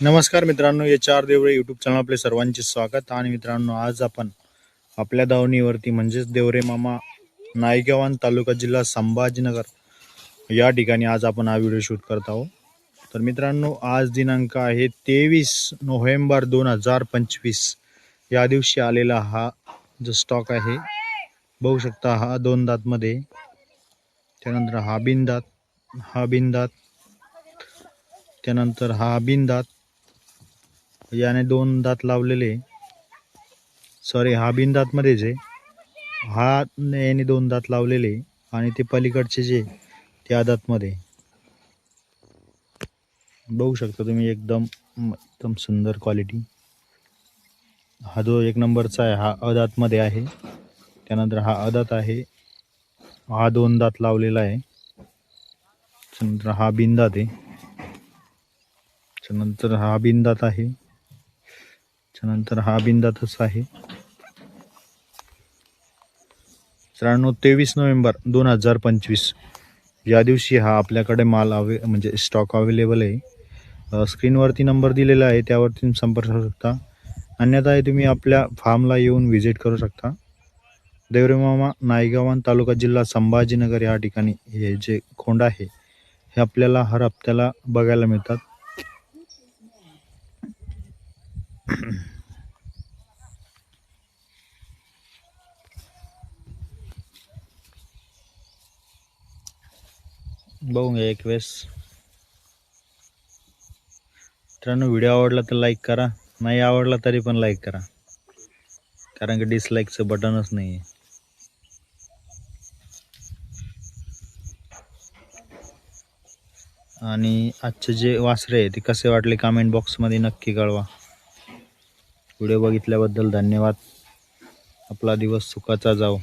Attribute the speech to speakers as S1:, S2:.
S1: नमस्कार मित्रांनो या चार देवरे यूट्यूब चॅनल आपले सर्वांचे स्वागत. आणि मित्रांनो आज आपण आपल्या दावणीवरती म्हणजेच देवरे मामा नायगावान तालुका जिल्हा संभाजीनगर या ठिकाणी आज आपण हा व्हिडिओ शूट करत आहोत. तर मित्रांनो आज दिनांक आहे तेवीस नोव्हेंबर दोन हजार पंचवीस. या दिवशी आलेला हा जो स्टॉक आहे बघू शकता हा दोन दातमध्ये त्यानंतर हा बिनदात हा बिनदात त्यानंतर हा बिनदात याने दोन दात लावलेले. सॉरी हा बिनदातमध्येच आहे हा याने दोन दात लावलेले आणि ते पलीकडचे जे त्या दातमध्ये. बघू शकता तुम्ही एकदम एकदम सुंदर क्वालिटी हा जो एक नंबरचा आहे हा अदातमध्ये आहे. त्यानंतर हा अदात आहे. हा दोन दात लावलेला आहे. त्यानंतर हा बिनदात आहे. त्यानंतर हा बिनदात आहे. त्यानंतर हा बिनदातच आहे. मित्रांनो तेवीस नोव्हेंबर दोन हजार पंचवीस. या दिवशी हा आपल्याकडे माल अवे म्हणजे स्टॉक अवेलेबल आहे. स्क्रीनवरती नंबर दिलेला आहे त्यावरती तुम्ही संपर्क करू शकता. अन्यथा तुम्ही आपल्या फार्मला येऊन व्हिजिट करू शकता. देवरेमामा नायगावान तालुका जिल्हा संभाजीनगर या ठिकाणी हे जे खोंड आहे हे आपल्याला हर हप्त्याला बघायला मिळतात. बघून घ्या एक वेळेस. मित्रांनो व्हिडिओ आवडला तर लाईक करा. नाही आवडला तरी पण लाईक करा. कारण की डिसलाईकचं बटनच नाही आहे आणि आजचे जे वासरे आहे ते कसे वाटले कमेंट बॉक्समध्ये नक्की कळवा. व्हिडिओ बघितल्याबद्दल धन्यवाद. आपला दिवस सुखाचा जाओ